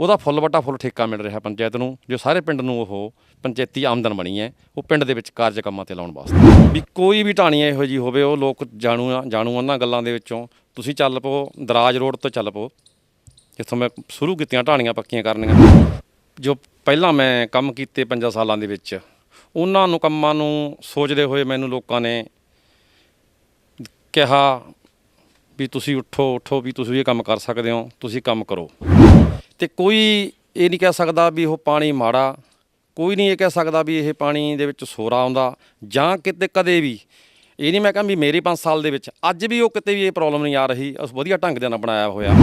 ਉਹਦਾ ਫੁੱਲ ਵੱਟਾ ਫੁੱਲ ਠੇਕਾ ਮਿਲ ਰਿਹਾ ਪੰਚਾਇਤ ਨੂੰ, ਜੋ ਸਾਰੇ ਪਿੰਡ ਨੂੰ ਉਹ ਪੰਚਾਇਤੀ ਆਮਦਨ ਬਣੀ ਹੈ, ਉਹ ਪਿੰਡ ਦੇ ਵਿੱਚ ਕਾਰਜ ਕੰਮਾਂ ਤੇ ਲਾਉਣ ਵਾਸਤੇ। ਵੀ ਕੋਈ ਵੀ ਢਾਣੀ ਇਹੋ ਜੀ ਹੋਵੇ, ਉਹ ਲੋਕ ਜਾਣੂ ਆ- ਜਾਣੂ ਉਹਨਾਂ ਗੱਲਾਂ ਦੇ ਵਿੱਚੋਂ, ਤੁਸੀਂ ਚੱਲ ਪਓ, ਦਰਾਜ ਰੋਡ ਤੋਂ ਚੱਲ ਪਓ, ਜਿੱਥੋਂ ਮੈਂ ਸ਼ੁਰੂ ਕੀਤੀਆਂ ਢਾਣੀਆਂ ਪੱਕੀਆਂ ਕਰਨੀਆਂ। ਜੋ ਪਹਿਲਾਂ ਮੈਂ ਕੰਮ ਕੀਤੇ 5 ਸਾਲਾਂ ਦੇ ਵਿੱਚ, ਉਹਨਾਂ ਨੂੰ ਕੰਮਾਂ ਨੂੰ ਸੋਚਦੇ ਹੋਏ ਮੈਨੂੰ ਲੋਕਾਂ ਨੇ ਕਿਹਾ ਵੀ ਤੁਸੀਂ ਉੱਠੋ ਉੱਠੋ ਵੀ ਤੁਸੀਂ ਇਹ ਕੰਮ ਕਰ ਸਕਦੇ ਹੋ, ਤੁਸੀਂ ਕੰਮ ਕਰੋ। ਤੇ ਕੋਈ ਇਹ ਨਹੀਂ ਕਹਿ ਸਕਦਾ ਵੀ ਉਹ ਪਾਣੀ ਮਾੜਾ, ਕੋਈ ਨਹੀਂ ਇਹ ਕਹਿ ਸਕਦਾ ਵੀ ਇਹ ਪਾਣੀ ਦੇ ਵਿੱਚ ਸੋਰਾ ਆਉਂਦਾ, ਜਾਂ ਕਿਤੇ ਕਦੇ ਵੀ। ਇਹ ਨਹੀਂ ਮੈਂ ਕਹਾਂ ਵੀ ਮੇਰੇ 5 ਸਾਲ ਦੇ ਵਿੱਚ, ਅੱਜ ਵੀ ਉਹ ਕਿਤੇ ਵੀ ਇਹ ਪ੍ਰੋਬਲਮ ਨਹੀਂ ਆ ਰਹੀ ਉਸ ਵਧੀਆ ਢੰਗ ਦੇ ਨਾਲ ਬਣਾਇਆ ਹੋਇਆ।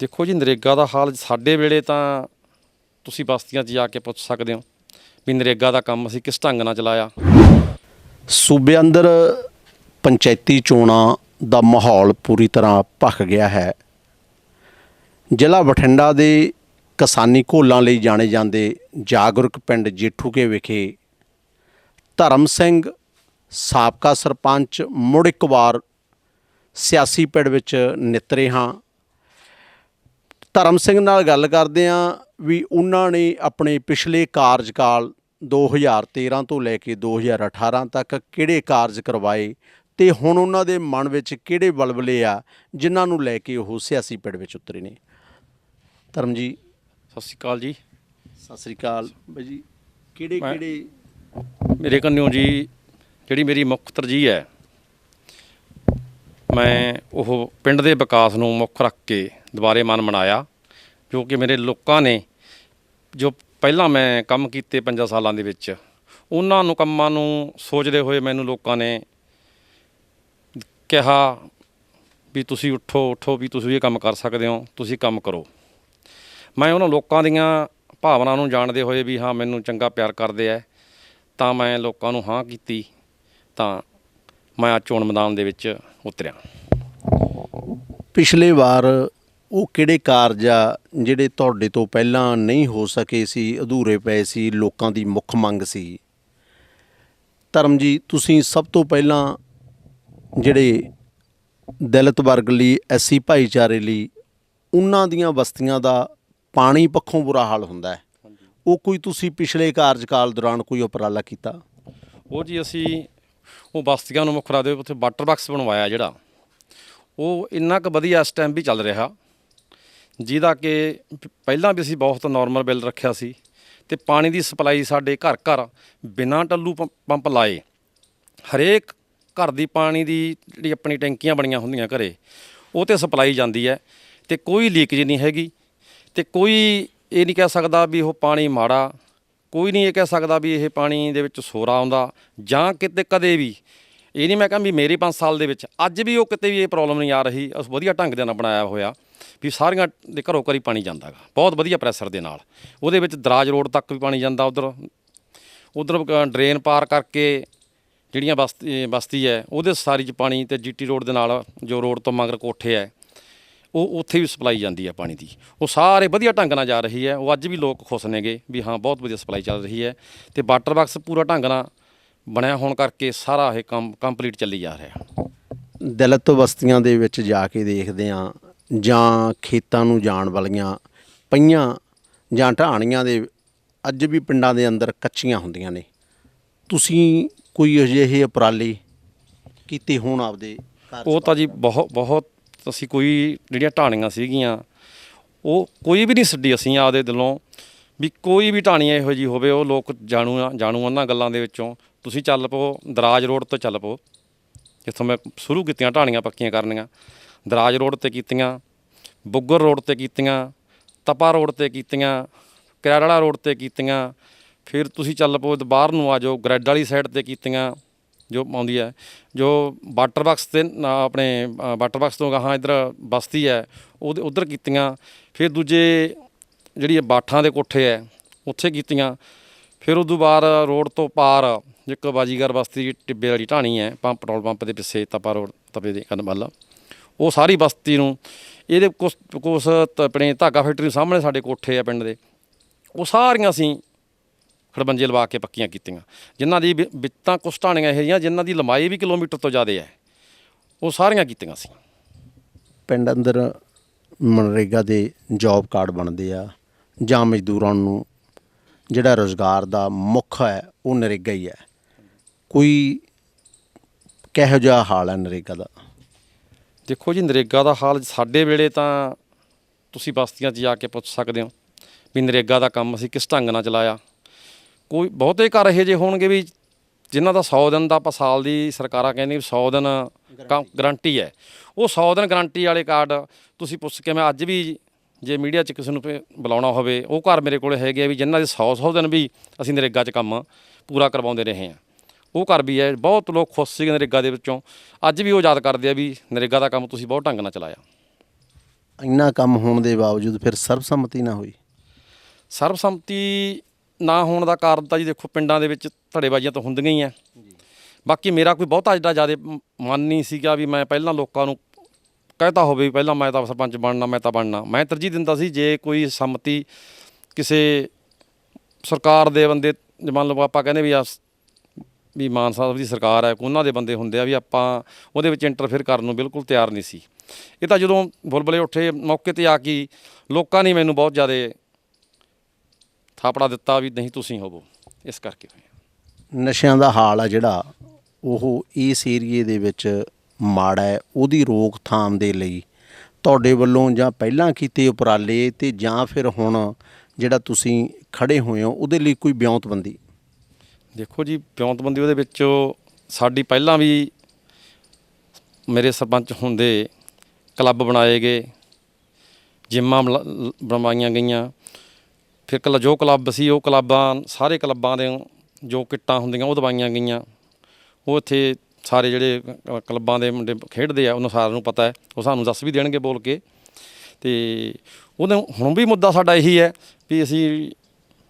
ਦੇਖੋ ਜੀ, ਨਰੇਗਾ ਦਾ ਹਾਲ ਸਾਡੇ ਵੇਲੇ ਤਾਂ ਤੁਸੀਂ ਬਸਤੀਆਂ 'ਚ ਜਾ ਕੇ ਪੁੱਛ ਸਕਦੇ ਹੋ ਵੀ ਨਰੇਗਾ ਦਾ ਕੰਮ ਅਸੀਂ ਕਿਸ ਢੰਗ ਨਾਲ ਚਲਾਇਆ। ਸੂਬੇ ਅੰਦਰ ਪੰਚਾਇਤੀ ਚੋਣਾਂ ਦਾ ਮਾਹੌਲ ਪੂਰੀ ਤਰ੍ਹਾਂ ਭਖ ਗਿਆ ਹੈ। ਜ਼ਿਲ੍ਹਾ ਬਠਿੰਡਾ ਦੇ ਕਿਸਾਨੀ ਘੋਲਾਂ ਲਈ ਜਾਣੇ ਜਾਂਦੇ ਜਾਗਰੂਕ ਪਿੰਡ ਜੇਠੂਕੇ ਵਿਖੇ ਧਰਮ ਸਿੰਘ, ਸਾਬਕਾ ਸਰਪੰਚ ਮੁੜ ਇੱਕ ਵਾਰ ਸਿਆਸੀ ਪਿੜ ਵਿੱਚ ਨਿਤਰੇ ਹਾਂ ਧਰਮ ਸਿੰਘ ਨਾਲ ਗੱਲ ਕਰਦੇ ਹਾਂ ਵੀ ਉਹਨਾਂ ਨੇ ਆਪਣੇ ਪਿਛਲੇ ਕਾਰਜਕਾਲ 2013 ਤੋਂ ਲੈ ਕੇ 2018 ਤੱਕ ਕਿਹੜੇ ਕਾਰਜ ਕਰਵਾਏ ਤੇ ਹੁਣ ਉਹਨਾਂ ਦੇ ਮਨ ਵਿੱਚ ਕਿਹੜੇ ਬਲਬਲੇ ਆ, ਜਿਨ੍ਹਾਂ ਨੂੰ ਲੈ ਕੇ ਉਹ ਸਿਆਸੀ ਪਿੜ ਵਿੱਚ ਉਤਰੇ ਨੇ। ਧਰਮ ਜੀ ਸਤਿ ਸ਼੍ਰੀ ਅਕਾਲ ਜੀ। ਸਤਿ ਸ੍ਰੀ ਅਕਾਲ ਬਾਈ ਜੀ। ਕਿਹੜੇ ਮੈਂ- ਕਿਹੜੇ ਮੇਰੇ ਕੰਨਿਓ ਜੀ ਜਿਹੜੀ ਮੇਰੀ ਮੁੱਖ ਤਰਜੀਹ ਹੈ ਮੈਂ ਉਹ ਪਿੰਡ ਦੇ ਵਿਕਾਸ ਨੂੰ ਮੁੱਖ ਰੱਖ ਕੇ ਦੁਬਾਰੇ ਮਨ ਬਣਾਇਆ ਜੋ ਕਿ ਮੇਰੇ ਲੋਕਾਂ ਨੇ ਜੋ ਪਹਿਲਾਂ ਮੈਂ ਕੰਮ ਕੀਤੇ 5 ਸਾਲਾਂ ਦੇ ਵਿੱਚ ਉਹਨਾਂ ਨੂੰ ਕੰਮਾਂ ਨੂੰ ਸੋਚਦੇ ਹੋਏ ਮੈਨੂੰ ਲੋਕਾਂ ਨੇ ਕਿਹਾ ਵੀ ਤੁਸੀਂ ਉੱਠੋ ਉੱਠੋ ਵੀ ਤੁਸੀਂ ਇਹ ਕੰਮ ਕਰ ਸਕਦੇ ਹੋ ਤੁਸੀਂ ਕੰਮ ਕਰੋ। ਮੈਂ ਉਹਨਾਂ ਲੋਕਾਂ ਦੀਆਂ ਭਾਵਨਾ ਨੂੰ ਜਾਣਦੇ ਹੋਏ ਵੀ ਹਾਂ, ਮੈਨੂੰ ਚੰਗਾ ਪਿਆਰ ਕਰਦੇ ਐ। ਤਾਂ ਮੈਂ ਲੋਕਾਂ ਨੂੰ ਹਾਂ ਕੀਤੀ। ਤਾਂ ਮੈਂ ਆ ਚੋਣ ਮੈਦਾਨ ਦੇ ਵਿੱਚ ਉਤਰਿਆ। ਪਿਛਲੇ ਵਾਰ ਉਹ ਕਿਹੜੇ ਕਾਰਜ ਆ ਜਿਹੜੇ ਤੁਹਾਡੇ ਤੋਂ ਪਹਿਲਾਂ ਨਹੀਂ ਹੋ ਸਕੇ ਸੀ, ਅਧੂਰੇ ਪਏ ਸੀ, ਲੋਕਾਂ ਦੀ ਮੁੱਖ ਮੰਗ ਸੀ? ਧਰਮ ਜੀ ਤੁਸੀਂ ਸਭ ਤੋਂ ਪਹਿਲਾਂ ਜਿਹੜੇ ਦਲਿਤ ਵਰਗ ਲਈ, ਐਸੀ ਭਾਈਚਾਰੇ ਲਈ, ਉਹਨਾਂ ਦੀਆਂ ਬਸਤੀਆਂ ਦਾ ਪਾਣੀ ਪੱਖੋਂ ਬੁਰਾ ਹਾਲ ਹੁੰਦਾ ਹੈ। ਉਹ ਕੋਈ ਤੁਸੀਂ ਪਿਛਲੇ ਕਾਰਜਕਾਲ ਦੌਰਾਨ ਕੋਈ ਉਪਰਾਲਾ ਕੀਤਾ? ਉਹ ਜੀ ਅਸੀਂ ਉਹ ਬਸਤੀਆਂ ਨੂੰ ਮੁੱਖ ਰੱਖਦੇ ਹੋਏ ਉੱਥੇ ਵਾਟਰ ਬਾਕਸ ਬਣਵਾਇਆ ਜਿਹੜਾ। ਉਹ ਇੰਨਾ ਕੁ ਵਧੀਆ ਇਸ ਟਾਈਮ ਵੀ ਚੱਲ ਰਿਹਾ। ਜਿਹਦਾ ਕਿ ਪਹਿਲਾਂ ਵੀ ਅਸੀਂ ਬਹੁਤ ਨਾਰਮਲ ਬਿੱਲ ਰੱਖਿਆ ਸੀ ਤੇ ਪਾਣੀ ਦੀ ਸਪਲਾਈ ਸਾਡੇ ਘਰ ਘਰ ਬਿਨਾਂ ਟੱਲੂ ਪੰਪ ਲਾਏ। ਹਰੇਕ ਘਰ ਦੀ ਪਾਣੀ ਦੀ ਜਿਹੜੀ ਆਪਣੀ ਟੈਂਕੀਆਂ ਬਣੀਆਂ ਹੁੰਦੀਆਂ ਘਰੇ ਉਹ ਤੇ ਸਪਲਾਈ ਜਾਂਦੀ ਹੈ ਤੇ ਕੋਈ ਲੀਕੇਜ ਨਹੀਂ ਹੈਗੀ। ਤੇ ਕੋਈ ਇਹ ਨਹੀਂ ਕਹਿ ਸਕਦਾ ਵੀ ਉਹ ਪਾਣੀ ਮਾੜਾ, ਕੋਈ ਨਹੀਂ ਇਹ ਕਹਿ ਸਕਦਾ ਵੀ ਇਹ ਪਾਣੀ ਦੇ ਵਿੱਚ ਸੋਰਾ ਆਉਂਦਾ, ਜਾਂ ਕਿਤੇ ਕਦੇ ਵੀ। ਇਹ ਨਹੀਂ ਮੈਂ ਕਹਾਂ ਵੀ ਮੇਰੇ 5 ਸਾਲ ਦੇ ਵਿੱਚ, ਅੱਜ ਵੀ ਉਹ ਕਿਤੇ ਵੀ ਇਹ ਪ੍ਰੋਬਲਮ ਨਹੀਂ ਆ ਰਹੀ ਉਸ ਵਧੀਆ ਢੰਗ ਦੇ ਨਾਲ ਬਣਾਇਆ ਹੋਇਆ, ਵੀ ਸਾਰੀਆਂ ਦੇ ਘਰੋਂ ਘਰੀ ਪਾਣੀ ਜਾਂਦਾਗਾ ਬਹੁਤ ਵਧੀਆ ਪ੍ਰੈਸ਼ਰ ਦੇ ਨਾਲ। ਉਹਦੇ ਵਿੱਚ ਦਰਾਜ ਰੋਡ ਤੱਕ ਵੀ ਪਾਣੀ ਜਾਂਦਾ ਉਧਰ। ਉਧਰ ਡਰੇਨ ਪਾਰ ਕਰਕੇ ਜਿਹੜੀਆਂ ਬਸਤੀ ਬਸਤੀ ਹੈ, ਉਹਦੇ ਸਾਰੀ ਚ ਪਾਣੀ ਤੇ ਜੀਟੀ ਰੋਡ ਦੇ ਨਾਲ, ਜੋ ਰੋਡ ਤੋਂ ਮਗਰ ਕੋਠੇ ਹੈ ਉਹ ਉੱਥੇ ਵੀ ਸਪਲਾਈ ਜਾਂਦੀ ਹੈ ਪਾਣੀ ਦੀ। ਉਹ ਸਾਰੇ ਵਧੀਆ ਢੰਗ ਨਾਲ ਜਾ ਰਹੀ ਹੈ। ਉਹ ਅੱਜ ਵੀ ਲੋਕ ਖੁਸ਼ ਨੇਗੇ ਵੀ ਹਾਂ ਬਹੁਤ ਵਧੀਆ ਸਪਲਾਈ ਚੱਲ ਰਹੀ ਹੈ ਤੇ ਵਾਟਰ ਬਾਕਸ ਪੂਰਾ ਢੰਗ ਨਾਲ ਬਣਿਆ ਹੋਣ ਕਰਕੇ ਸਾਰਾ ਇਹ ਕੰਮ ਕੰਪਲੀਟ ਚੱਲੀ ਜਾ ਰਿਹਾ। ਦਲਿਤ ਬਸਤੀਆਂ ਦੇ ਵਿੱਚ ਜਾ ਕੇ ਦੇਖਦੇ ਆ ਜਾਂ ਖੇਤਾਂ ਨੂੰ ਜਾਣ ਵਾਲੀਆਂ ਪਈਆਂ ਜਾਂ ਢਾਣੀਆਂ ਦੇ ਅੱਜ ਵੀ ਪਿੰਡਾਂ ਦੇ ਅੰਦਰ ਕੱਚੀਆਂ ਹੁੰਦੀਆਂ ਨੇ। ਤੁਸੀਂ ਕੋਈ ਅਜਿਹੇ ਉਪਰਾਲੇ ਕੀਤੇ ਹੋਣ ਆਪਦੇ? ਉਹ ਤਾਂ ਜੀ ਬਹੁਤ ਬਹੁਤ ਅਸੀਂ ਕੋਈ ਜਿਹੜੀਆਂ ਢਾਣੀਆਂ ਸੀਗੀਆਂ, ਉਹ ਕੋਈ ਵੀ ਨਹੀਂ ਛੱਡੀ ਅਸੀਂ ਆਪਦੇ ਦਿਲੋਂ ਵੀ ਕੋਈ ਵੀ ਢਾਣੀ ਇਹੋ ਜੀ ਹੋਵੇ, ਉਹ ਲੋਕ ਜਾਣੂ ਆ- ਜਾਣੂ ਉਹਨਾਂ ਗੱਲਾਂ ਦੇ ਵਿੱਚੋਂ, ਤੁਸੀਂ ਚੱਲ ਪਓ ਦਰਾਜ ਰੋਡ ਤੋਂ ਚੱਲ ਪਓ ਜਿੱਥੋਂ ਮੈਂ ਸ਼ੁਰੂ ਕੀਤੀਆਂ ਢਾਣੀਆਂ ਪੱਕੀਆਂ ਕਰਨੀਆਂ, ਦਰਾਜ ਰੋਡ ਤੇ ਕੀਤੀਆਂ, ਬੁੱਗਰ ਰੋਡ ਤੇ ਕੀਤੀਆਂ, ਤਪਾ ਰੋਡ ਤੇ ਕੀਤੀਆਂ ਕਰੈੜਾ ਰੋਡ ਤੇ ਕੀਤੀਆਂ, ਫਿਰ ਤੁਸੀਂ ਚੱਲ ਪਓ ਬਾਹਰ ਨੂੰ ਆ ਜਾਓ, ਗ੍ਰੈਡ ਵਾਲੀ ਸਾਈਡ ਤੇ ਕੀਤੀਆਂ ਜੋ ਆਉਂਦੀ ਹੈ, ਜੋ ਵਾਟਰ ਬਾਕਸ ਤੇ ਨਾ ਆਪਣੇ ਵਾਟਰ ਬਾਕਸ ਤੋਂ ਗਾਹਾਂ ਇਧਰ ਬਸਤੀ ਹੈ, ਉਹਦੇ ਉਧਰ ਕੀਤੀਆਂ, ਫਿਰ ਦੂਜੇ ਜਿਹੜੀ ਬਾਠਾਂ ਦੇ ਕੋਠੇ ਹੈ, ਉੱਥੇ ਕੀਤੀਆਂ, ਫਿਰ ਉਦੋਂ ਬਾਅਦ ਰੋਡ ਤੋਂ ਪਾਰ ਇੱਕ ਬਾਜੀਗਰ ਬਸਤੀ ਟਿੱਬੇ ਵਾਲੀ ਢਾਣੀ ਹੈ, ਪੰਪ, ਪੈਟਰੋਲ ਪੰਪ ਦੇ ਪਿੱਛੇ ਤਪਾ ਰੋਡ, ਤਪੇ ਦੇ ਕੰਨ ਵੱਲ। ਉਹ ਸਾਰੀ ਬਸਤੀ ਨੂੰ, ਇਹਦੇ ਕੁਛ ਕੁਛ ਆਪਣੇ ਧਾਗਾ ਫੈਕਟਰੀ ਦੇ ਸਾਹਮਣੇ ਸਾਡੇ ਕੋਠੇ ਆ ਪਿੰਡ ਦੇ, ਉਹ ਸਾਰੀਆਂ ਅਸੀਂ ਖੜਬੰਜੇ ਲਵਾ ਕੇ ਪੱਕੀਆਂ ਕੀਤੀਆਂ। ਜਿਨ੍ਹਾਂ ਦੀ ਵਿੱਤਾਂ ਕੁਛ ਢਾਣੀਆਂ ਇਹ ਜਿਹੀਆਂ ਜਿਨ੍ਹਾਂ ਦੀ ਲੰਬਾਈ ਵੀ ਕਿਲੋਮੀਟਰ ਤੋਂ ਜ਼ਿਆਦਾ ਹੈ ਉਹ ਸਾਰੀਆਂ ਕੀਤੀਆਂ ਸੀ। ਪਿੰਡ ਅੰਦਰ ਮਨਰੇਗਾ ਦੇ ਜੌਬ ਕਾਰਡ ਬਣਦੇ ਆ ਜਾਂ ਮਜ਼ਦੂਰਾਂ ਨੂੰ ਜਿਹੜਾ ਰੋਜ਼ਗਾਰ ਦਾ ਮੁੱਖ ਹੈ ਉਹ ਨਰੇਗਾ ਹੀ ਹੈ। ਕੋਈ ਕਿਹੋ ਜਿਹਾ ਹਾਲ ਹੈ ਨਰੇਗਾ ਦਾ? ਦੇਖੋ ਜੀ ਨਰੇਗਾ ਦਾ ਹਾਲ ਸਾਡੇ ਵੇਲੇ ਤਾਂ ਤੁਸੀਂ ਬਸਤੀਆਂ 'ਚ ਜਾ ਕੇ ਪੁੱਛ ਸਕਦੇ ਹੋ ਵੀ ਨਰੇਗਾ ਦਾ ਕੰਮ ਅਸੀਂ ਕਿਸ ਢੰਗ ਨਾਲ ਚਲਾਇਆ। ਕੋਈ ਬਹੁਤੇ ਘਰ ਇਹੋ ਜਿਹੇ ਹੋਣਗੇ ਵੀ ਜਿਨ੍ਹਾਂ ਦਾ 100 ਦਿਨ ਦਾ ਆਪਾਂ ਸਾਲ ਦੀ ਸਰਕਾਰਾਂ ਕਹਿੰਦੀ 100 ਦਿਨ ਗਾਰੰਟੀ ਹੈ। ਉਹ 100 ਦਿਨ ਗਾਰੰਟੀ ਵਾਲੇ ਕਾਰਡ ਤੁਸੀਂ ਪੁੱਛ ਕੇ ਮੈਂ ਅੱਜ ਵੀ ਜੇ ਮੀਡੀਆ 'ਚ ਕਿਸੇ ਨੂੰ ਬੁਲਾਉਣਾ ਹੋਵੇ ਉਹ ਘਰ ਮੇਰੇ ਕੋਲ ਹੈਗੇ ਆ ਵੀ ਜਿਨ੍ਹਾਂ ਦੇ 100 100 ਦਿਨ ਵੀ ਅਸੀਂ ਨਰੇਗਾ 'ਚ ਕੰਮ ਪੂਰਾ ਕਰਵਾਉਂਦੇ ਰਹੇ ਹਾਂ। ਉਹ ਘਰ ਵੀ ਹੈ ਬਹੁਤ ਲੋਕ ਖੁਸ਼ ਸੀਗੇ ਨਰੇਗਾ ਦੇ ਵਿੱਚੋਂ। ਅੱਜ ਵੀ ਉਹ ਯਾਦ ਕਰਦੇ ਆ ਵੀ ਨਰੇਗਾ ਦਾ ਕੰਮ ਤੁਸੀਂ ਬਹੁਤ ਢੰਗ ਨਾਲ ਚਲਾਇਆ। ਇੰਨਾ ਕੰਮ ਹੋਣ ਦੇ ਬਾਵਜੂਦ ਫਿਰ ਸਰਬਸੰਮਤੀ ਨਾ ਹੋਈ। ਸਰਬਸੰਮਤੀ ਨਾ ਹੋਣ ਦਾ ਕਾਰਨ ਤਾਂ ਜੀ ਦੇਖੋ ਪਿੰਡਾਂ ਦੇ ਵਿੱਚ ਧੜੇਬਾਜ਼ੀਆਂ ਤਾਂ ਹੁੰਦੀਆਂ ਹੀ ਆ। ਬਾਕੀ ਮੇਰਾ ਕੋਈ ਬਹੁਤਾ ਜਿਹੜਾ ਜ਼ਿਆਦਾ ਮਨ ਨਹੀਂ ਸੀਗਾ ਵੀ ਮੈਂ ਪਹਿਲਾਂ ਲੋਕਾਂ ਨੂੰ ਕਹਿਤਾ ਹੋਵੇ ਵੀ ਪਹਿਲਾਂ ਮੈਂ ਤਾਂ ਸਰਪੰਚ ਬਣਨਾ, ਮੈਂ ਤਾਂ ਬਣਨਾ। ਮੈਂ ਤਰਜੀਹ ਦਿੰਦਾ ਸੀ ਜੇ ਕੋਈ ਸੰਮਤੀ ਕਿਸੇ ਸਰਕਾਰ ਦੇ ਬੰਦੇ ਮੰਨ ਲਓ ਆਪਾਂ ਕਹਿੰਦੇ ਵੀ ਆ ਵੀ ਮਾਨ ਸਾਹਿਬ ਦੀ ਸਰਕਾਰ ਹੈ ਉਹਨਾਂ ਦੇ ਬੰਦੇ ਹੁੰਦੇ ਆ ਵੀ ਆਪਾਂ ਉਹਦੇ ਵਿੱਚ ਇੰਟਰਫੇਅਰ ਕਰਨ ਨੂੰ ਬਿਲਕੁਲ ਤਿਆਰ ਨਹੀਂ ਸੀ। ਇਹ ਤਾਂ ਜਦੋਂ ਬੁਲਬੁਲੇ ਉੱਠੇ, ਮੌਕੇ ਤੇ ਆ ਕੇ ਲੋਕਾਂ ਨੇ ਮੈਨੂੰ ਬਹੁਤ ਜ਼ਿਆਦਾ ਥਾਪੜਾ ਦਿੱਤਾ ਵੀ ਨਹੀਂ ਤੁਸੀਂ ਹੋਵੋ ਇਸ ਕਰਕੇ ਨਸ਼ਿਆਂ ਦਾ ਹਾਲ ਆ ਜਿਹੜਾ ਉਹ ਇਸ ਏਰੀਏ ਦੇ ਵਿੱਚ ਮਾੜਾ ਹੈ ਉਹਦੀ ਰੋਕਥਾਮ ਦੇ ਲਈ ਤੁਹਾਡੇ ਵੱਲੋਂ ਜਾਂ ਪਹਿਲਾਂ ਕੀਤੇ ਉਪਰਾਲੇ ਤੇ ਜਾਂ ਫਿਰ ਹੁਣ ਜਿਹੜਾ ਤੁਸੀਂ ਖੜੇ ਹੋਏ ਹੋ ਉਹਦੇ ਲਈ ਕੋਈ ਬਿਉਂਤਬੰਦੀ? ਦੇਖੋ ਜੀ ਪਿਉਂਤਬੰਦੀ ਉਹਦੇ ਵਿੱਚ ਸਾਡੀ ਪਹਿਲਾਂ ਵੀ ਮੇਰੇ ਸਰਪੰਚ ਹੁੰਦੇ ਕਲੱਬ ਬਣਾਏ ਗਏ ਜਿੰਮਾਂ ਬਣਵਾਈਆਂ ਗਈਆਂ। ਫਿਰ ਕਲ, ਜੋ ਕਲੱਬ ਸੀ, ਉਹ ਕਲੱਬਾਂ, ਸਾਰੇ ਕਲੱਬਾਂ ਦੇ ਜੋ ਕਿੱਟਾਂ ਹੁੰਦੀਆਂ, ਉਹ ਦਵਾਈਆਂ ਗਈਆਂ। ਉਹ ਇੱਥੇ ਸਾਰੇ ਜਿਹੜੇ ਕਲੱਬਾਂ ਦੇ ਮੁੰਡੇ ਖੇਡਦੇ ਆ, ਉਹਨਾਂ ਸਾਰਿਆਂ ਨੂੰ ਪਤਾ ਹੈ। ਉਹ ਸਾਨੂੰ ਦੱਸ ਵੀ ਦੇਣਗੇ ਬੋਲ ਕੇ। ਤੇ ਉਹਦੇ ਹੁਣ ਵੀ ਮੁੱਦਾ ਸਾਡਾ ਇਹੀ ਹੈ ਵੀ ਅਸੀਂ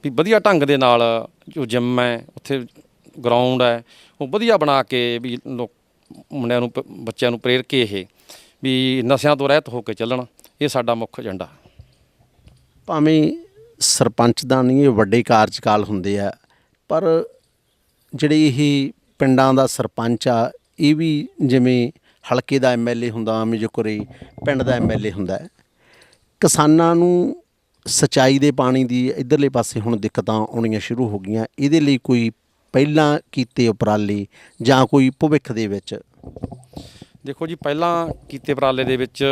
ਵੀ ਵਧੀਆ ਢੰਗ ਦੇ ਨਾਲ ਜੋ ਜਿਮ ਹੈ, ਉੱਥੇ ਗਰਾਊਂਡ ਹੈ, ਉਹ ਵਧੀਆ ਬਣਾ ਕੇ ਵੀ ਲੋਕ, ਮੁੰਡਿਆਂ ਨੂੰ ਪ- ਬੱਚਿਆਂ ਨੂੰ ਪ੍ਰੇਰ ਕੇ ਇਹ, ਵੀ ਨਸ਼ਿਆਂ ਤੋਂ ਰਹਿਤ ਹੋ ਕੇ ਚੱਲਣ। ਇਹ ਸਾਡਾ ਮੁੱਖ ਏਜੰਡਾ। ਭਾਵੇਂ ਸਰਪੰਚ ਦਾ ਨਹੀਂ ਇਹ ਵੱਡੇ ਕਾਰਜਕਾਲ ਹੁੰਦੇ ਆ, ਪਰ ਜਿਹੜੇ ਇਹ ਪਿੰਡਾਂ ਦਾ ਸਰਪੰਚ ਆ, ਇਹ ਵੀ ਜਿਵੇਂ ਹਲਕੇ ਦਾ ਐਮਐਲਏ ਹੁੰਦਾ ਐਵੇਂ ਜੋ ਕੋਈ ਪਿੰਡ ਦਾ ਐਮਐਲਏ ਹੁੰਦਾ ਕਿਸਾਨਾਂ ਨੂੰ ਸਚਾਈ ਦੇ ਪਾਣੀ ਦੀ ਇਧਰਲੇ ਪਾਸੇ ਹੁਣ ਦਿੱਕਤਾਂ ਆਉਣੀਆਂ ਸ਼ੁਰੂ ਹੋ ਗਈਆਂ, ਇਹਦੇ ਲਈ ਕੋਈ ਪਹਿਲਾਂ ਕੀਤੇ ਉਪਰਾਲੇ ਜਾਂ ਕੋਈ ਭਵਿੱਖ ਦੇ ਵਿੱਚ? ਦੇਖੋ ਜੀ, ਪਹਿਲਾਂ ਕੀਤੇ ਉਪਰਾਲੇ ਦੇ ਵਿੱਚ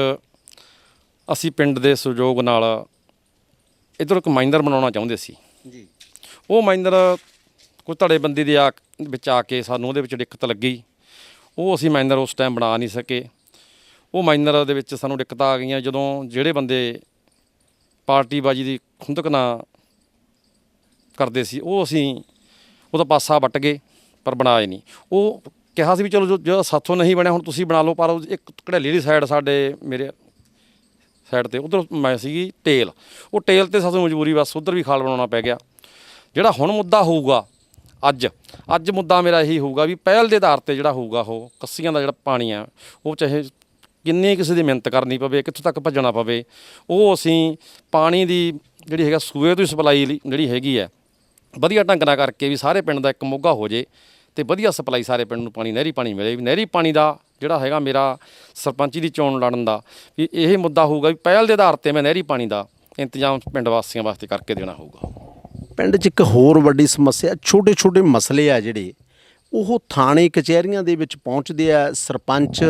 ਅਸੀਂ ਪਿੰਡ ਦੇ ਸਹਿਯੋਗ ਨਾਲ ਇੱਧਰ ਇੱਕ ਮਾਈਂਦਰ ਬਣਾਉਣਾ ਚਾਹੁੰਦੇ ਸੀ। ਜੀ। ਉਹ ਮਾਈਂਦਰ ਕੋਈ ਧੜੇਬੰਦੀ ਦੇ ਆ ਵਿੱਚ ਆ ਕੇ ਸਾਨੂੰ ਉਹਦੇ ਵਿੱਚ ਦਿੱਕਤ ਲੱਗੀ। ਉਹ ਅਸੀਂ ਮਾਈਂਦਰ ਉਸ ਟਾਈਮ ਬਣਾ ਨਹੀਂ ਸਕੇ। ਉਹ ਮਾਈਨਰ ਦੇ ਵਿੱਚ ਸਾਨੂੰ ਦਿੱਕਤਾਂ ਆ ਗਈਆਂ। ਜਦੋਂ ਜਿਹੜੇ ਬੰਦੇ ਪਾਰਟੀਬਾਜੀ ਦੀ ਖੁੰਦਕ ਨਾ ਕਰਦੇ ਸੀ ਉਹ ਅਸੀਂ ਉਹਦਾ ਪਾਸਾ ਵੱਟ ਗਏ ਪਰ ਬਣਾਏ ਨਹੀਂ। ਉਹ ਕਿਹਾ ਸੀ ਵੀ ਚਲੋ ਜੋ- ਸਾਥੋਂ ਨਹੀਂ ਬਣਿਆ ਹੁਣ ਤੁਸੀਂ ਬਣਾ ਲਓ ਪਰ ਇੱਕ ਘੜੇਲੀ ਦੀ ਸਾਈਡ ਸਾਡੇ ਮੇਰੇ ਸਾਈਡ ਤੇ, ਉਧਰ ਮੈਂ ਸੀਗੀ ਟੇਲ। ਉਹ ਟੇਲ ਤੇ ਸਾਨੂੰ ਮਜਬੂਰੀ ਬਸ, ਉਧਰ ਵੀ ਖਾਲ ਬਣਾਉਣਾ ਪੈ ਗਿਆ। ਜਿਹੜਾ ਹੁਣ ਮੁੱਦਾ ਹੋਊਗਾ, ਅੱਜ ਅੱਜ ਮੁੱਦਾ ਮੇਰਾ ਇਹੀ ਹੋਊਗਾ ਵੀ ਪਹਿਲ ਦੇ ਆਧਾਰ ਤੇ ਜਿਹੜਾ ਹੋਊਗਾ ਉਹ, ਕੱਸੀਆਂ ਦਾ ਜਿਹੜਾ ਪਾਣੀ ਆ, ਉਹ ਚਾਹੇ ਕਿੰਨੀ ਕਿਸੇ ਦੀ ਮਿਹਨਤ ਕਰਨੀ ਪਵੇ, ਕਿੱਥੋਂ ਤੱਕ ਭੱਜਣਾ ਪਵੇ, ਉਹ ਅਸੀਂ ਪਾਣੀ ਦੀ ਜਿਹੜੀ ਹੈਗਾ ਸੂਏ ਤੋਂ ਸਪਲਾਈ ਜਿਹੜੀ ਹੈਗੀ ਹੈ, ਵਧੀਆ ਢੰਗ ਨਾਲ ਕਰਕੇ ਵੀ ਸਾਰੇ ਪਿੰਡ ਦਾ ਇੱਕ ਮੋਗਾ ਹੋ ਜੇ। ਤੇ ਵਧੀਆ ਸਪਲਾਈ ਸਾਰੇ ਪਿੰਡ ਨੂੰ ਪਾਣੀ, ਨਹਿਰੀ ਪਾਣੀ ਮਿਲੇ ਵੀ। ਨਹਿਰੀ ਪਾਣੀ ਦਾ ਜਿਹੜਾ ਹੈਗਾ ਮੇਰਾ ਸਰਪੰਚੀ ਦੀ ਚੋਣ ਲੜਨ ਦਾ ਵੀ ਇਹ ਮੁੱਦਾ ਹੋਊਗਾ ਵੀ ਪਹਿਲ ਦੇ ਆਧਾਰ ਤੇ ਮੈਂ ਨਹਿਰੀ ਪਾਣੀ ਦਾ ਇੰਤਜ਼ਾਮ ਪਿੰਡ ਵਾਸੀਆਂ ਵਾਸਤੇ ਕਰਕੇ ਦੇਣਾ ਹੋਊਗਾ। ਪਿੰਡ 'ਚ ਇੱਕ ਹੋਰ ਵੱਡੀ ਸਮੱਸਿਆ ਛੋਟੇ ਛੋਟੇ ਮਸਲੇ ਆ ਜਿਹੜੇ, ਉਹ ਥਾਣੇ, ਕਚਹਿਰੀਆਂ ਦੇ ਵਿੱਚ ਪਹੁੰਚਦੇ ਆ। ਸਰਪੰਚ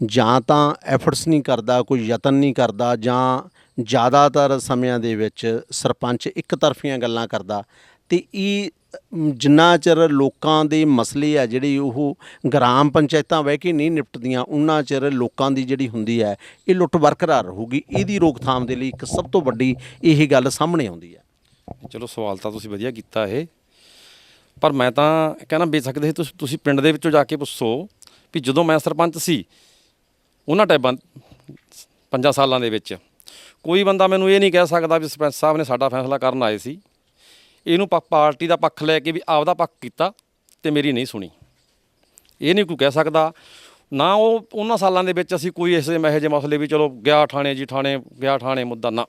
ਜਾਂ ਤਾਂ ਐਫਰਟਸ ਨਹੀਂ ਕਰਦਾ, ਕੋਈ ਯਤਨ ਨਹੀਂ ਕਰਦਾ ਜਾਂ ਜ਼ਿਆਦਾਤਰ ਸਮਿਆਂ ਦੇ ਵਿੱਚ ਸਰਪੰਚ ਇੱਕ ਤਰਫੀਆਂ ਗੱਲਾਂ ਕਰਦਾ। ਤੇ ਇਹ ਜਿੰਨਾ ਚਿਰ ਲੋਕਾਂ ਦੇ ਮਸਲੇ ਆ ਜਿਹੜੇ ਉਹ ਗ੍ਰਾਮ ਪੰਚਾਇਤਾਂ ਬਹਿ ਕੇ ਨਹੀਂ ਨਿਪਟਦੀਆਂ, ਉਹਨਾਂ ਚਿਰ ਲੋਕਾਂ ਦੀ ਜਿਹੜੀ ਹੁੰਦੀ ਹੈ, ਇਹ ਲੁੱਟ ਬਰਕਰਾਰ ਰਹੂਗੀ। ਇਹਦੀ ਰੋਕਥਾਮ ਦੇ ਲਈ ਇੱਕ ਸਭ ਤੋਂ ਵੱਡੀ ਇਹ ਗੱਲ ਸਾਹਮਣੇ ਆਉਂਦੀ ਹੈ। ਚਲੋ, ਸਵਾਲ ਤਾਂ ਤੁਸੀਂ ਵਧੀਆ ਕੀਤਾ ਇਹ। ਪਰ ਮੈਂ ਤਾਂ ਕਹਿਣਾ ਬੇਸ਼ੱਕ ਦੇ ਤੁਸੀਂ ਤੁਸੀਂ ਪਿੰਡ ਦੇ ਵਿੱਚੋਂ ਜਾ ਕੇ ਪੁੱਛੋ ਵੀ ਜਦੋਂ ਮੈਂ ਸਰਪੰਚ ਸੀ, ਉਹਨਾਂ ਟਾਈਮਾਂ ਪੰਜਾਂ ਸਾਲਾਂ ਦੇ ਵਿੱਚ, ਕੋਈ ਬੰਦਾ ਮੈਨੂੰ ਇਹ ਨਹੀਂ ਕਹਿ ਸਕਦਾ ਵੀ ਸਰਪੰਚ ਸਾਹਿਬ ਨੇ ਸਾਡਾ ਫੈਸਲਾ ਕਰਨ ਆਏ ਸੀ। ਇਹਨੂੰ ਪ- ਪਾਰਟੀ ਦਾ ਪੱਖ ਲੈ ਕੇ ਵੀ ਆਪਦਾ ਪੱਖ ਕੀਤਾ ਤੇ ਮੇਰੀ ਨਹੀਂ ਸੁਣੀ। ਇਹ ਨਹੀਂ ਕੋਈ ਕਹਿ ਸਕਦਾ। ਨਾ ਉਹ ਉਹਨਾਂ ਸਾਲਾਂ ਦੇ ਵਿੱਚ ਅਸੀਂ ਕੋਈ ਇਸੇ ਮਹਿਜੇ ਮਸਲੇ ਵੀ ਚਲੋ ਗਿਆ ਥਾਣੇ, ਜੀ ਥਾਣੇ, ਗਿਆ ਥਾਣੇ ਮੁੱਦਾ ਨਾ।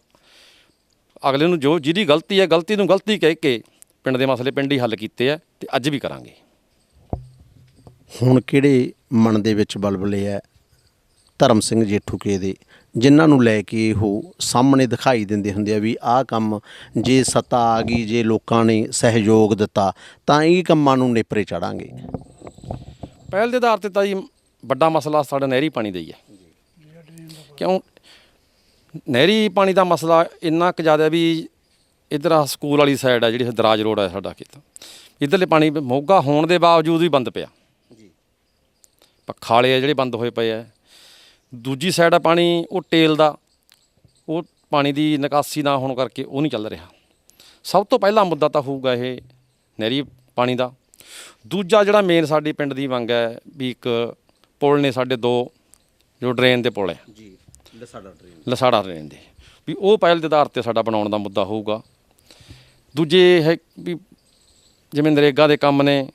ਅਗਲੇ ਨੂੰ ਜੋ ਜਿਹਦੀ ਗਲਤੀ ਹੈ, ਗਲਤੀ ਨੂੰ ਗਲਤੀ ਕਹਿ ਕੇ ਪਿੰਡ ਦੇ ਮਸਲੇ ਪਿੰਡ ਹੀ ਹੱਲ ਕੀਤੇ ਆ ਤੇ ਅੱਜ ਵੀ ਕਰਾਂਗੇ। ਹੁਣ ਕਿਹੜੇ ਮਨ ਦੇ ਵਿੱਚ ਬਲਬਲੇ ਹੈ ਧਰਮ ਸਿੰਘ ਜੇਠੂਕੇ ਦੇ? ਜਿਨ੍ਹਾਂ ਨੂੰ ਲੈ ਕੇ ਉਹ ਸਾਹਮਣੇ ਦਿਖਾਈ ਦਿੰਦੇ ਹੁੰਦੇ ਆ ਵੀ ਆਹ ਕੰਮ ਜੇ ਸੱਤਾ ਆ ਗਈ ਜੇ ਲੋਕਾਂ ਨੇ ਸਹਿਯੋਗ ਦਿੱਤਾ ਤਾਂ ਇਹ ਕੰਮਾਂ ਨੂੰ ਨੇਪਰੇ ਚੜਾਂਗੇ। ਪਹਿਲ ਦੇ ਆਧਾਰ ਤੇ ਤਾਂ ਜੀ ਵੱਡਾ ਮਸਲਾ ਸਾਡਾ ਨਹਿਰੀ ਪਾਣੀ ਦਾ ਹੀ ਹੈ। ਕਿਉਂ? ਨਹਿਰੀ ਪਾਣੀ ਦਾ ਮਸਲਾ ਇੰਨਾ ਕੁ ਜ਼ਿਆਦਾ ਵੀ ਇਧਰ ਆ ਸਕੂਲ ਵਾਲੀ ਸਾਈਡ ਆ ਜਿਹੜੀ ਦਰਾਜ ਰੋਡ ਆ ਸਾਡਾ ਖੇਤ। ਇਧਰਲੇ ਪਾਣੀ ਮੋਗਾ ਹੋਣ ਦੇ ਬਾਵਜੂਦ ਵੀ ਬੰਦ ਪਿਆ। ਪਖਾਲੇ ਆ ਜਿਹੜੇ ਬੰਦ ਹੋਏ ਪਏ ਆ। ਦੂਜੀ ਸਾਈਡ ਆ ਪਾਣੀ ਉਹ ਟੇਲ ਦਾ ਉਹ ਪਾਣੀ ਦੀ ਨਿਕਾਸੀ ਨਾ ਹੋਣ ਕਰਕੇ ਉਹ ਨਹੀਂ ਚੱਲ ਰਿਹਾ। ਸਭ ਤੋਂ ਪਹਿਲਾ ਮੁੱਦਾ ਤਾਂ ਹੋਊਗਾ ਇਹ ਨਹਿਰੀ ਪਾਣੀ ਦਾ। ਦੂਜਾ ਜਿਹੜਾ ਮੇਨ ਸਾਡੇ ਪਿੰਡ ਦੀ ਮੰਗ ਹੈ ਵੀ ਇੱਕ ਪੁਲ ਨੇ ਸਾਡੇ ਦੋ ਜੋ ਡਰੇਨ ਦੇ ਪੁਲ ਹੈ। ਜੀ ਸਾਡਾ ਟ੍ਰੇਨ ਲਸਾੜਾ ਡਰੇਨ ਦੇ। ਵੀ ਉਹ ਪਹਿਲ ਦੇ ਆਧਾਰ ਤੇ ਸਾਡਾ ਬਣਾਉਣ ਦਾ ਮੁੱਦਾ ਹੋਊਗਾ। ਦੂਜੇ ਹੈ ਵੀ ਜਿਵੇਂ ਨਰੇਗਾ ਦੇ ਕੰਮ ਨੇ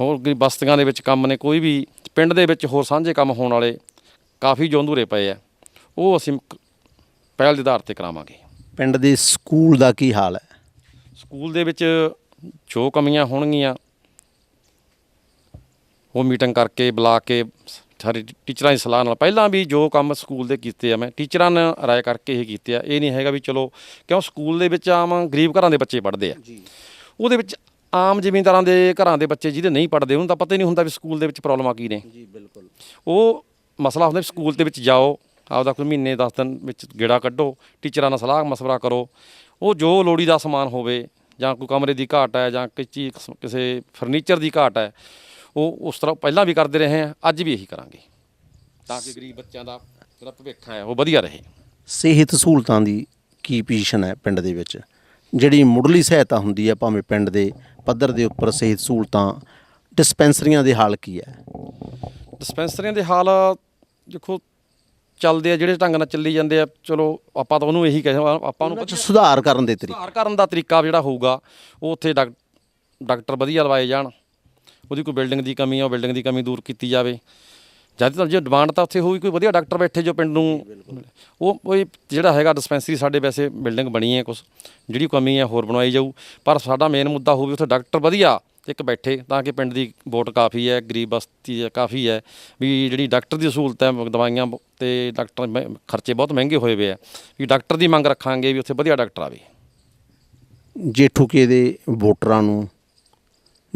ਹੋਰ ਬਸਤੀਆਂ ਦੇ ਵਿੱਚ ਕੰਮ ਨੇ ਕੋਈ ਵੀ ਪਿੰਡ ਦੇ ਵਿੱਚ ਹੋਰ ਸਾਂਝੇ ਕੰਮ ਹੋਣ ਵਾਲੇ ਕਾਫੀ ਜੋ ਅਧੂਰੇ ਪਏ ਆ। ਉਹ ਅਸੀਂ ਪਹਿਲ ਦੇ ਆਧਾਰ ਤੇ ਕਰਾਵਾਂਗੇ। ਪਿੰਡ ਦੇ ਸਕੂਲ ਦਾ ਕੀ ਹਾਲ ਹੈ? ਸਕੂਲ ਦੇ ਵਿੱਚ ਜੋ ਕਮੀਆਂ ਹੋਣਗੀਆਂ ਉਹ ਮੀਟਿੰਗ ਕਰਕੇ ਬੁਲਾ ਕੇ ਸਾਰੇ ਟੀਚਰਾਂ ਦੀ ਸਲਾਹ ਨਾਲ ਪਹਿਲਾਂ ਵੀ ਜੋ ਕੰਮ ਸਕੂਲ ਦੇ ਕੀਤੇ ਆ ਮੈਂ ਟੀਚਰਾਂ ਨੇ ਰਾਏ ਕਰਕੇ ਹੀ ਕੀਤੇ ਆ। ਇਹ ਨਹੀਂ ਹੈਗਾ ਵੀ ਚਲੋ ਕਿਉਂ ਸਕੂਲ ਦੇ ਵਿੱਚ ਆਮ ਗਰੀਬ ਘਰਾਂ ਦੇ ਬੱਚੇ ਪੜ੍ਹਦੇ ਆ। ਜੀ। ਉਹਦੇ ਵਿੱਚ ਆਮ ਜ਼ਿਮੀਂਦਾਰਾਂ ਦੇ ਘਰਾਂ ਦੇ ਬੱਚੇ ਜਿਹਦੇ ਨਹੀਂ ਪੜ੍ਹਦੇ ਉਹਨੂੰ ਤਾਂ ਪਤਾ ਹੀ ਨਹੀਂ ਹੁੰਦਾ ਵੀ ਸਕੂਲ ਦੇ ਵਿੱਚ ਪ੍ਰੋਬਲਮਾਂ ਕੀ ਨੇ। ਜੀ ਬਿਲਕੁਲ। ਉਹ ਮਸਲਾ ਹੁੰਦਾ ਵੀ ਸਕੂਲ ਦੇ ਵਿੱਚ ਜਾਓ, ਆਪਦਾ ਕੋਈ ਮਹੀਨੇ 10 ਦਿਨ ਵਿੱਚ ਗੇੜਾ ਕੱਢੋ, ਟੀਚਰਾਂ ਨਾਲ ਸਲਾਹ ਮਸ਼ਵਰਾ ਕਰੋ। ਉਹ ਜੋ ਲੋੜੀ ਦਾ ਸਮਾਨ ਹੋਵੇ, ਜਾਂ ਕੋਈ ਕਮਰੇ ਦੀ ਘਾਟ ਹੈ, ਜਾਂ ਕਿਸੇ ਕਿਸੇ ਫਰਨੀਚਰ ਦੀ ਘਾਟ ਹੈ, ਉਹ ਉਸ ਤਰ੍ਹਾਂ ਪਹਿਲਾਂ ਵੀ ਕਰਦੇ ਰਹੇ ਆ ਅੱਜ ਵੀ ਇਹੀ ਕਰਾਂਗੇ। ਤਾਂ ਕਿ ਗਰੀਬ ਬੱਚਿਆਂ ਦਾ ਜਿਹੜਾ ਭਵਿੱਖ ਹੈ, ਉਹ ਵਧੀਆ ਰਹੇ। ਸਿਹਤ ਸਹੂਲਤਾਂ ਦੀ ਕੀ ਪੋਜੀਸ਼ਨ ਹੈ ਪਿੰਡ ਦੇ ਵਿੱਚ? ਜਿਹੜੀ ਮੁੱਢਲੀ ਸਹਾਇਤਾ ਹੁੰਦੀ ਹੈ, ਭਾਵੇਂ ਪਿੰਡ ਦੇ ਪੱਧਰ ਦੇ ਉੱਪਰ ਸਿਹਤ ਸਹੂਲਤਾਂ, ਡਿਸਪੈਂਸਰੀਆਂ ਦੇ ਹਾਲ ਕੀ ਹੈ? ਡਿਸਪੈਂਸਰੀਆਂ ਦੇ ਹਾਲ ਦੇਖੋ ਚੱਲਦੇ ਆ ਜਿਹੜੇ ਢੰਗ ਨਾਲ ਚੱਲੀ ਜਾਂਦੇ ਆ ਚਲੋ ਆਪਾਂ ਤਾਂ ਉਹਨੂੰ ਇਹੀ ਕਹਿੰਦੇ ਆਪਾਂ ਨੂੰ 'ਚ ਸੁਧਾਰ ਕਰਨ ਦੇ ਤਰੀਕੇ। ਸੁਧਾਰ ਕਰਨ ਦਾ ਤਰੀਕਾ ਜਿਹੜਾ ਹੋਊਗਾ ਉਹ ਉੱਥੇ ਡਾਕ- ਡਾਕਟਰ ਵਧੀਆ ਲਵਾਏ ਜਾਣ। ਉਹਦੀ ਕੋਈ ਬਿਲਡਿੰਗ ਦੀ ਕਮੀ ਆ ਉਹ ਬਿਲਡਿੰਗ ਦੀ ਕਮੀ ਦੂਰ ਕੀਤੀ ਜਾਵੇ। ਜਦ ਤੱਕ ਜੇ ਡਿਮਾਂਡ ਤਾਂ ਉੱਥੇ ਹੋਊਗੀ ਕੋਈ ਵਧੀਆ ਡਾਕਟਰ ਬੈਠੇ ਜੋ ਪਿੰਡ ਨੂੰ ਉਹ ਇਹ ਜਿਹੜਾ ਹੈਗਾ ਡਿਸਪੈਂਸਰੀ ਸਾਡੇ ਵੈਸੇ ਬਿਲਡਿੰਗ ਬਣੀ ਹੈ ਕੁਛ ਜਿਹੜੀ ਕਮੀ ਹੈ ਹੋਰ ਬਣਵਾਈ ਜਾਊ। ਪਰ ਸਾਡਾ ਮੇਨ ਮੁੱਦਾ ਹੋਵੇ ਉੱਥੇ ਡਾਕਟਰ ਵਧੀਆ ਇੱਕ ਬੈਠੇ ਤਾਂ ਕਿ ਪਿੰਡ ਦੀ ਵੋਟ ਕਾਫੀ ਹੈ ਗਰੀਬ ਬਸਤੀ ਕਾਫੀ ਹੈ। ਵੀ ਜਿਹੜੀ ਡਾਕਟਰ ਦੀ ਸਹੂਲਤ ਹੈ ਦਵਾਈਆਂ ਤੇ ਡਾਕਟਰ ਮਹਿ- ਖਰਚੇ ਬਹੁਤ ਮਹਿੰਗੇ ਹੋਏ ਵੇ ਆ। ਵੀ ਡਾਕਟਰ ਦੀ ਮੰਗ ਰੱਖਾਂਗੇ ਵੀ ਉੱਥੇ ਵਧੀਆ ਡਾਕਟਰ ਆਵੇ। ਜੇਠੂਕੇ ਦੇ ਵੋਟਰਾਂ ਨੂੰ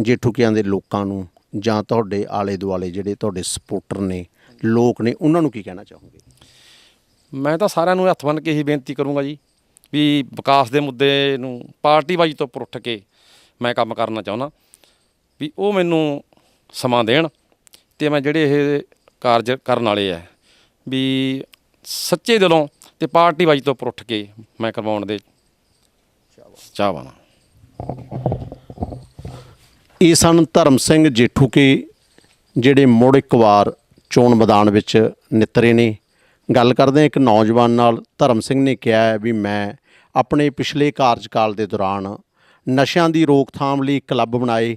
ਜੇਠੂਕਿਆਂ ਦੇ ਲੋਕਾਂ ਨੂੰ ਜਾਂ ਤੁਹਾਡੇ ਆਲੇ ਦੁਆਲੇ ਜਿਹੜੇ ਤੁਹਾਡੇ ਸਪੋਰਟਰ ਨੇ ਲੋਕ ਨੇ ਉਹਨਾਂ ਨੂੰ ਕੀ ਕਹਿਣਾ ਚਾਹੋਗੇ? ਮੈਂ ਤਾਂ ਸਾਰਿਆਂ ਨੂੰ ਹੱਥ ਬੰਨ੍ਹ ਕੇ ਹੀ ਬੇਨਤੀ ਕਰੂੰਗਾ ਜੀ ਵੀ ਵਿਕਾਸ ਦੇ ਮੁੱਦੇ ਨੂੰ ਪਾਰਟੀਬਾਜ਼ੀ ਤੋਂ ਉੱਪਰ ਉੱਠ ਕੇ ਮੈਂ ਕੰਮ ਕਰਨਾ ਚਾਹੁੰਦਾ। ਵੀ ਉਹ ਮੈਨੂੰ ਸਮਾਂ ਦੇਣ ਤੇ ਮੈਂ ਜਿਹੜੇ ਇਹ ਕਾਰਜ ਕਰਨ ਵਾਲੇ ਆ, ਵੀ ਸੱਚੇ ਦਿਲੋਂ ਤੇ ਪਾਰਟੀਬਾਜ਼ੀ ਤੋਂ ਉੱਪਰ ਉੱਠ ਕੇ ਮੈਂ ਕਰਵਾਉਣ ਦੇ ਚਾਹਵਾਨ ਇਹ ਸਨ ਧਰਮ ਸਿੰਘ ਜੇਠੂਕੇ ਜਿਹੜੇ ਮੁੜ ਇੱਕ ਵਾਰ ਚੋਣ ਮੈਦਾਨ ਵਿੱਚ ਨਿਤਰੇ ਨੇ। ਗੱਲ ਕਰਦੇ ਇੱਕ ਨੌਜਵਾਨ ਨਾਲ। ਧਰਮ ਸਿੰਘ ਨੇ ਕਿਹਾ ਵੀ ਮੈਂ ਆਪਣੇ ਪਿਛਲੇ ਕਾਰਜਕਾਲ ਦੇ ਦੌਰਾਨ ਨਸ਼ਿਆਂ ਦੀ ਰੋਕਥਾਮ ਲਈ ਕਲੱਬ ਬਣਾਏ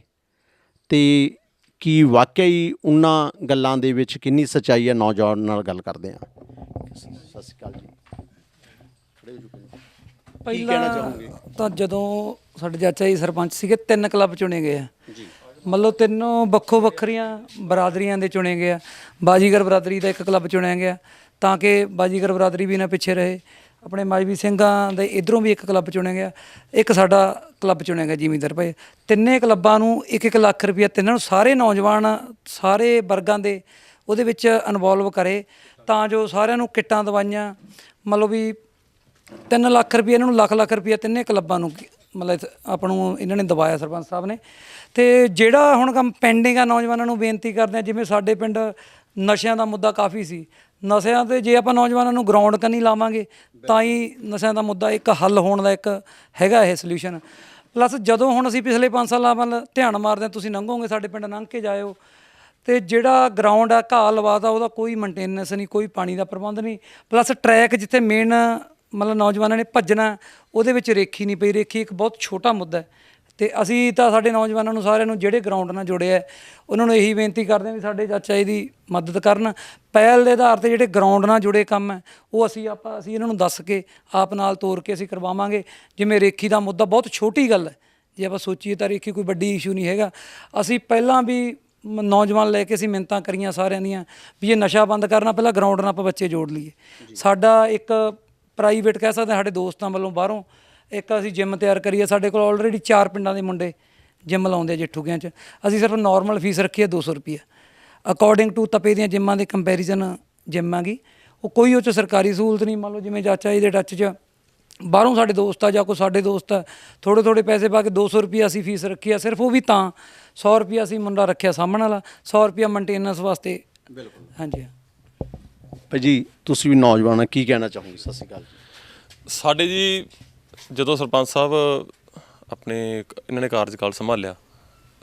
ਤੇ ਕੀ ਵਾਕਈ ਉਹਨਾਂ ਗੱਲਾਂ ਦੇ ਵਿੱਚ ਕਿੰਨੀ ਸੱਚਾਈ ਹੈ? ਨੌਜਵਾਨ ਨਾਲ ਗੱਲ ਕਰਦੇ ਹਾਂ। ਸਤਿ ਸ਼੍ਰੀ ਅਕਾਲ ਜੀ। ਪਹਿਲਾਂ ਤਾਂ ਜਦੋਂ ਸਾਡੇ ਚਾਚਾ ਜੀ ਸਰਪੰਚ ਸੀਗੇ ਤਿੰਨ ਕਲੱਬ ਚੁਣੇ ਗਏ ਆ। ਜੀ। ਮਤਲਬ ਤਿੰਨੋਂ ਵੱਖੋ ਵੱਖਰੀਆਂ ਬਰਾਦਰੀਆਂ ਦੇ ਚੁਣੇ ਗਏ ਆ। ਬਾਜੀਗਰ ਬਰਾਦਰੀ ਦਾ ਇੱਕ ਕਲੱਬ ਚੁਣਿਆ ਗਿਆ। ਤਾਂ ਕਿ ਬਾਜੀਗਰ ਬਰਾਦਰੀ ਵੀ ਨਾ ਪਿੱਛੇ ਰਹੇ। ਆਪਣੇ ਮਾਜਵੀ ਸਿੰਘਾਂ ਦੇ ਇਧਰੋਂ ਵੀ ਇੱਕ ਕਲੱਬ ਚੁਣਿਆ ਗਿਆ। ਇੱਕ ਸਾਡਾ ਕਲੱਬ ਚੁਣਿਆ ਗਿਆ ਜ਼ਿਮੀਂਦਾਰ ਭਾਈ। ਤਿੰਨੇ ਕਲੱਬਾਂ ਨੂੰ 1-1 ਲੱਖ ਰੁਪਏ ਤਿੰਨਾਂ ਨੂੰ ਸਾਰੇ ਨੌਜਵਾਨ, ਸਾਰੇ ਵਰਗਾਂ ਦੇ ਉਹਦੇ ਵਿੱਚ ਇਨਵੋਲਵ ਕਰੇ। ਤਾਂ ਜੋ ਸਾਰਿਆਂ ਨੂੰ ਕਿੱਟਾਂ ਦਵਾਈਆਂ, ਮਤਲਬ ਵੀ 3 ਲੱਖ ਰੁਪਏ ਇਹਨਾਂ ਨੂੰ ਲੱਖ ਲੱਖ ਰੁਪਏ ਤਿੰਨੇ ਕਲੱਬਾਂ ਨੂੰ ਮਤਲਬ ਆਪਾਂ ਨੂੰ ਇਹਨਾਂ ਨੇ ਦਵਾਇਆ ਸਰਪੰਚ ਸਾਹਿਬ ਨੇ। ਤੇ ਜਿਹੜਾ ਹੁਣ ਕੰਮ ਪੈਂਡਿੰਗ ਆ, ਨੌਜਵਾਨਾਂ ਨੂੰ ਬੇਨਤੀ ਕਰਦੇ ਆ, ਜਿਵੇਂ ਸਾਡੇ ਪਿੰਡ ਨਸ਼ਿਆਂ ਦਾ ਮੁੱਦਾ ਕਾਫੀ ਸੀ ਨਸ਼ਿਆਂ ਤੇ ਜੇ ਆਪਾਂ ਨੌਜਵਾਨਾਂ ਨੂੰ ਗਰਾਊਂਡ ਕੰਨੀ ਲਾਵਾਂਗੇ, ਤਾਂ ਹੀ ਨਸ਼ਿਆਂ ਦਾ ਮੁੱਦਾ ਇੱਕ ਹੱਲ ਹੋਣ ਦਾ ਇੱਕ ਹੈਗਾ ਇਹ ਸੋਲੂਸ਼ਨ ਪਲੱਸ ਜਦੋਂ ਹੁਣ ਅਸੀਂ ਪਿਛਲੇ 5 ਸਾਲਾਂ ਵੱਲ ਧਿਆਨ ਮਾਰਦੇ ਹਾਂ, ਤੁਸੀਂ ਲੰਘੋਗੇ ਸਾਡੇ ਪਿੰਡ, ਲੰਘ ਕੇ ਜਾਇਓ। ਤੇ ਜਿਹੜਾ ਗਰਾਊਂਡ ਆ, ਘਾਹ ਲਵਾਦਾ ਉਹਦਾ ਕੋਈ ਮੇਨਟੇਨੈਂਸ ਨਹੀਂ, ਕੋਈ ਪਾਣੀ ਦਾ ਪ੍ਰਬੰਧ ਨਹੀਂ। ਪਲੱਸ ਟਰੈਕ ਜਿੱਥੇ ਮੇਨ ਮਤਲਬ ਨੌਜਵਾਨਾਂ ਨੇ ਭੱਜਣਾ, ਉਹਦੇ ਵਿੱਚ ਰੇਖੀ ਨਹੀਂ ਪਈ। ਰੇਖੀ ਇੱਕ ਬਹੁਤ ਛੋਟਾ ਮੁੱਦਾ ਹੈ। ਤੇ ਅਸੀਂ ਤਾਂ ਸਾਡੇ ਨੌਜਵਾਨਾਂ ਨੂੰ ਸਾਰਿਆਂ ਨੂੰ ਜਿਹੜੇ ਗਰਾਊਂਡ ਨਾਲ ਜੁੜੇ ਆ ਉਹਨਾਂ ਨੂੰ ਇਹੀ ਬੇਨਤੀ ਕਰਦੇ ਹਾਂ ਵੀ ਸਾਡੇ ਚਾਚਾ ਜੀ ਦੀ ਮਦਦ ਕਰਨ। ਪਹਿਲ ਦੇ ਆਧਾਰ ਤੇ ਜਿਹੜੇ ਗਰਾਊਂਡ ਨਾਲ ਜੁੜੇ ਕੰਮ ਹੈ ਉਹ ਅਸੀਂ ਆਪਾਂ ਅਸੀਂ ਇਹਨਾਂ ਨੂੰ ਦੱਸ ਕੇ ਆਪ ਨਾਲ ਤੋਰ ਕੇ ਅਸੀਂ ਕਰਵਾਵਾਂਗੇ। ਜਿਵੇਂ ਰੇਖੀ ਦਾ ਮੁੱਦਾ ਬਹੁਤ ਛੋਟੀ ਗੱਲ ਹੈ ਜੇ ਆਪਾਂ ਸੋਚੀਏ ਤਾਂ ਰੇਖੀ ਕੋਈ ਵੱਡੀ ਇਸ਼ੂ ਨਹੀਂ ਹੈਗਾ। ਅਸੀਂ ਪਹਿਲਾਂ ਵੀ ਨੌਜਵਾਨ ਲੈ ਕੇ ਅਸੀਂ ਮਿੰਤਾਂ ਕਰੀਆਂ ਸਾਰਿਆਂ ਦੀਆਂ ਵੀ ਇਹ ਨਸ਼ਾ ਬੰਦ ਕਰਨਾ ਪਹਿਲਾਂ ਗਰਾਊਂਡ ਨਾਲ ਆਪਾਂ ਬੱਚੇ ਜੋੜ ਲਈਏ। ਸਾਡਾ ਇੱਕ ਪ੍ਰਾਈਵੇਟ ਕਹਿ ਸਕਦੇ ਸਾਡੇ ਦੋਸਤਾਂ ਵੱਲੋਂ ਬਾਹਰੋਂ ਇੱਕ ਅਸੀਂ ਜਿਮ ਤਿਆਰ ਕਰੀਏ ਸਾਡੇ ਕੋਲ ਆਲਰੇਡੀ ਚਾਰ ਪਿੰਡਾਂ ਦੇ ਮੁੰਡੇ ਜਿਮ ਲਾਉਂਦੇ ਆ ਜੇਠੂਗਿਆਂ 'ਚ। ਅਸੀਂ ਸਿਰਫ ਨਾਰਮਲ ਫੀਸ ਰੱਖੀ ਹੈ 200 ਰੁਪਏ ਅਕੋਰਡਿੰਗ ਟੂ ਤਪੇ ਦੀਆਂ ਜਿੰਮਾਂ ਦੇ ਕੰਪੈਰੀਜ਼ਨ ਜਿਮ ਆਗੀ ਉਹ ਕੋਈ ਉਹ 'ਚ ਸਰਕਾਰੀ ਸਹੂਲਤ ਨਹੀਂ ਮੰਨ ਲਓ ਜਿਵੇਂ ਚਾਚਾ ਜੀ ਦੇ ਟੱਚ 'ਚ ਬਾਹਰੋਂ ਸਾਡੇ ਦੋਸਤ ਆ ਜਾਂ ਕੋਈ ਸਾਡੇ ਦੋਸਤ ਆ ਥੋੜੇ ਥੋੜੇ ਪੈਸੇ ਪਾ ਕੇ 200 ਰੁਪਏ ਅਸੀਂ ਫੀਸ ਰੱਖੀ ਆ ਸਿਰਫ ਉਹ ਵੀ ਤਾਂ 100 ਰੁਪਏ ਅਸੀਂ ਮੁੰਡਾ ਰੱਖਿਆ ਸਾਹਮਣ ਵਾਲਾ 100 ਰੁਪਏ ਮੇਨਟੇਨੈਂਸ ਵਾਸਤੇ। ਬਿਲਕੁਲ। ਹਾਂਜੀ। ਭਾਈ ਜੀ ਤੁਸੀਂ ਵੀ ਨੌਜਵਾਨ ਆ ਕੀ ਕਹਿਣਾ ਚਾਹੋਗੇ? ਸਤਿ ਸ਼੍ਰੀ ਅਕਾਲ ਸਾਡੇ ਜੀ ਜਦੋਂ ਸਰਪੰਚ ਸਾਹਿਬ ਆਪਣੇ ਇਹਨਾਂ ਨੇ ਕਾਰਜਕਾਲ ਸੰਭਾਲਿਆ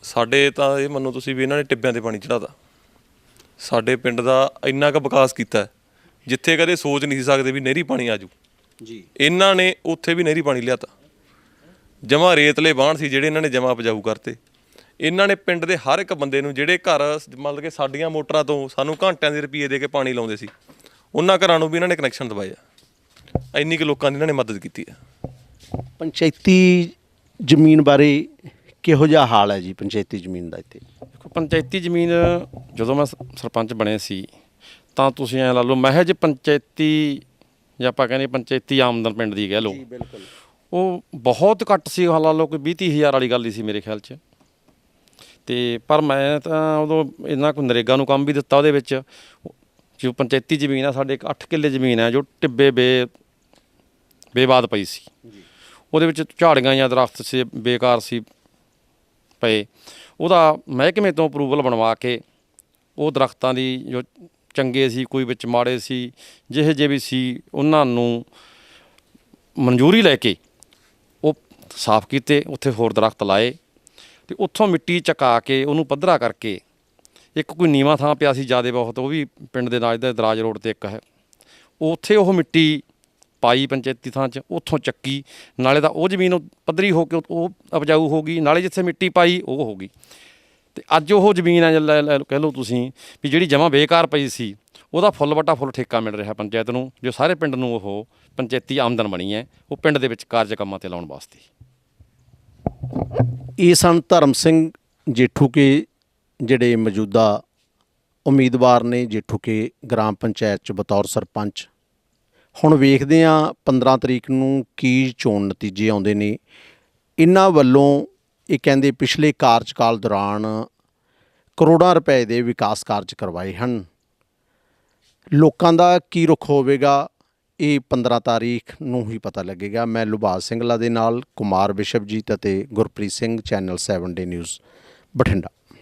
ਸਾਡੇ ਤਾਂ ਇਹ ਮੰਨੋ ਤੁਸੀਂ ਵੀ ਇਹਨਾਂ ਨੇ ਟਿੱਬਿਆਂ ਤੇ ਪਾਣੀ ਚੜਾਤਾ ਸਾਡੇ ਪਿੰਡ ਦਾ ਇੰਨਾ ਕੁ ਵਿਕਾਸ ਕੀਤਾ ਹੈ, ਜਿੱਥੇ ਕਦੇ ਸੋਚ ਨਹੀਂ ਸੀ ਸਕਦੇ ਵੀ ਨਹਿਰੀ ਪਾਣੀ ਆਜੂ ਜੀ। ਇਹਨਾਂ ਨੇ ਉੱਥੇ ਵੀ ਨਹਿਰੀ ਪਾਣੀ ਲਿਆਤਾ। ਜਮਾ ਰੇਤਲੇ ਬਾਣ ਸੀ ਜਿਹੜੇ ਇਹਨਾਂ ਨੇ ਜਮਾ ਉਪਜਾਊ ਕਰਤੇ। ਇਹਨਾਂ ਨੇ ਪਿੰਡ ਦੇ ਹਰ ਇੱਕ ਬੰਦੇ ਨੂੰ ਜਿਹੜੇ ਘਰ ਮਤਲਬ ਕਿ ਸਾਡੀਆਂ ਮੋਟਰਾਂ ਤੋਂ ਸਾਨੂੰ ਘੰਟਿਆਂ ਦੇ ਰੁਪਏ ਦੇ ਕੇ ਪਾਣੀ ਲਾਉਂਦੇ ਸੀ ਉਹਨਾਂ ਘਰਾਂ ਨੂੰ ਵੀ ਇਹਨਾਂ ਨੇ ਕਨੈਕਸ਼ਨ ਦਵਾਏ ਆ ਇੰਨੀ ਕੁ ਲੋਕਾਂ ਦੀ ਇਹਨਾਂ ਨੇ ਮਦਦ ਕੀਤੀ ਆ ਪੰਚਾਇਤੀ ਜ਼ਮੀਨ ਬਾਰੇ ਕਿਹੋ ਜਿਹਾ ਹਾਲ ਹੈ ਜੀ ਪੰਚਾਇਤੀ ਜ਼ਮੀਨ ਦਾ ਇੱਥੇ? ਦੇਖੋ ਪੰਚਾਇਤੀ ਜ਼ਮੀਨ ਜਦੋਂ ਮੈਂ ਸਰਪੰਚ ਬਣੇ ਸੀ ਤਾਂ ਤੁਸੀਂ ਐ ਲਾ ਲਓ ਮਹਿਜ ਪੰਚਾਇਤੀ ਜਾਂ ਆਪਾਂ ਕਹਿੰਦੇ ਪੰਚਾਇਤੀ ਆਮਦਨ ਪਿੰਡ ਦੀ ਕਹਿ ਲਓ। ਬਿਲਕੁਲ। ਉਹ ਬਹੁਤ ਘੱਟ ਸੀ ਲਾ ਲਓ ਕੋਈ 20 ਹਜ਼ਾਰ ਵਾਲੀ ਗੱਲ ਹੀ ਸੀ ਮੇਰੇ ਖਿਆਲ 'ਚ। ਤੇ ਪਰ ਮੈਂ ਤਾਂ ਉਦੋਂ ਇੰਨਾ ਕੋਈ ਨਰੇਗਾ ਨੂੰ ਕੰਮ ਵੀ ਦਿੱਤਾ ਉਹਦੇ ਵਿੱਚ। ਜੋ ਪੰਚਾਇਤੀ ਜ਼ਮੀਨ ਆ ਸਾਡੇ ਇੱਕ 8 ਕਿੱਲੇ ਜ਼ਮੀਨ ਹੈ ਜੋ ਟਿੱਬੇ ਬੇ ਬੇਬਾਦ ਪਈ ਸੀ। ਉਹਦੇ ਵਿੱਚ ਝਾੜੀਆਂ ਜਾਂ ਦਰਖਤ ਸੀ, ਬੇਕਾਰ ਸੀ ਪਏ। ਉਹਦਾ ਮਹਿਕਮੇ ਤੋਂ ਅਪਰੂਵਲ ਬਣਵਾ ਕੇ ਉਹ ਦਰਖਤਾਂ ਦੀ ਜੋ ਚੰਗੇ ਸੀ, ਕੋਈ ਵਿੱਚ ਮਾੜੇ ਸੀ, ਜਿਹੇ ਜਿਹੇ ਵੀ ਸੀ, ਉਹਨਾਂ ਨੂੰ ਮਨਜ਼ੂਰੀ ਲੈ ਕੇ ਉਹ ਸਾਫ਼ ਕੀਤੇ, ਉੱਥੇ ਹੋਰ ਦਰਖਤ ਲਾਏ ਤੇ ਉੱਥੋਂ ਮਿੱਟੀ ਚਕਾ ਕੇ ਉਹਨੂੰ ਪੱਧਰਾ ਕਰਕੇ ਇੱਕ ਕੋਈ ਨੀਵਾਂ ਥਾਂ ਪਿਆ ਸੀ ਜਿਆਦੇ ਬਹੁਤ, ਉਹ ਵੀ ਪਿੰਡ ਦੇ ਨਾਲ ਦੇ ਦਰਾਜ ਰੋਡ ਤੇ ਇੱਕ ਹੈ। ਉੱਥੇ ਉਹ ਮਿੱਟੀ ਪਾਈ ਪੰਚਾਇਤੀ ਥਾਂ 'ਚ, ਉੱਥੋਂ ਚੱਕੀ। ਨਾਲੇ ਤਾਂ ਉਹ ਜ਼ਮੀਨ ਉਹ ਪੱਧਰੀ ਹੋ ਕੇ ਉਹ- ਉਪਜਾਊ ਹੋ ਗਈ, ਨਾਲੇ ਜਿੱਥੇ ਮਿੱਟੀ ਪਾਈ ਉਹ ਹੋ ਗਈ। ਤੇ ਅੱਜ ਉਹ ਜ਼ਮੀਨ ਹੈ ਜੇ ਕਹਿ ਲਓ ਤੁਸੀਂ, ਵੀ ਜਿਹੜੀ ਜਮਾ ਬੇਕਾਰ ਪਈ ਸੀ, ਉਹਦਾ ਫੁੱਲ ਵਟਾ ਫੁੱਲ ਠੇਕਾ ਮਿਲ ਰਿਹਾ ਪੰਚਾਇਤ ਨੂੰ, ਜੋ ਸਾਰੇ ਪਿੰਡ ਨੂੰ ਉਹ ਪੰਚਾਇਤੀ ਆਮਦਨ ਬਣੀ ਹੈ, ਉਹ ਪਿੰਡ ਦੇ ਵਿੱਚ ਕਾਰਜ ਕੰਮਾਂ ਤੇ ਲਾਉਣ ਵਾਸਤੇ। ਇਹ ਸਨ ਧਰਮ ਸਿੰਘ ਜੇਠੂ ਕੇ, ਜਿਹੜੇ ਮੌਜੂਦਾ ਉਮੀਦਵਾਰ ਨੇ ਜੇਠੂ ਕੇ ਗ੍ਰਾਮ ਪੰਚਾਇਤ ਚ ਬਤੌਰ ਸਰਪੰਚ। ਹੁਣ ਵੇਖਦੇ ਆ 15 ਤਰੀਕ ਨੂੰ ਕੀ ਚੋਣ ਨਤੀਜੇ ਆਉਂਦੇ ਨੇ। ਇਹਨਾਂ ਵੱਲੋਂ ਇਹ ਕਹਿੰਦੇ ਪਿਛਲੇ ਕਾਰਜਕਾਲ ਦੌਰਾਨ ਕਰੋੜਾਂ ਰੁਪਏ ਦੇ ਵਿਕਾਸ ਕਾਰਜ ਕਰਵਾਏ ਹਨ। ਲੋਕਾਂ ਦਾ ਕੀ ਰੁਖ ਹੋਵੇਗਾ, ਇਹ 15 ਤਾਰੀਖ ਨੂੰ ਹੀ ਪਤਾ ਲੱਗੇਗਾ। ਮੈਂ ਲੁਭਾਸ ਸਿੰਘਲਾ ਦੇ ਨਾਲ ਕੁਮਾਰ ਵਿਸ਼ਵਜੀਤ ਅਤੇ Gurpreet Singh, channel 7 day news, Bathinda.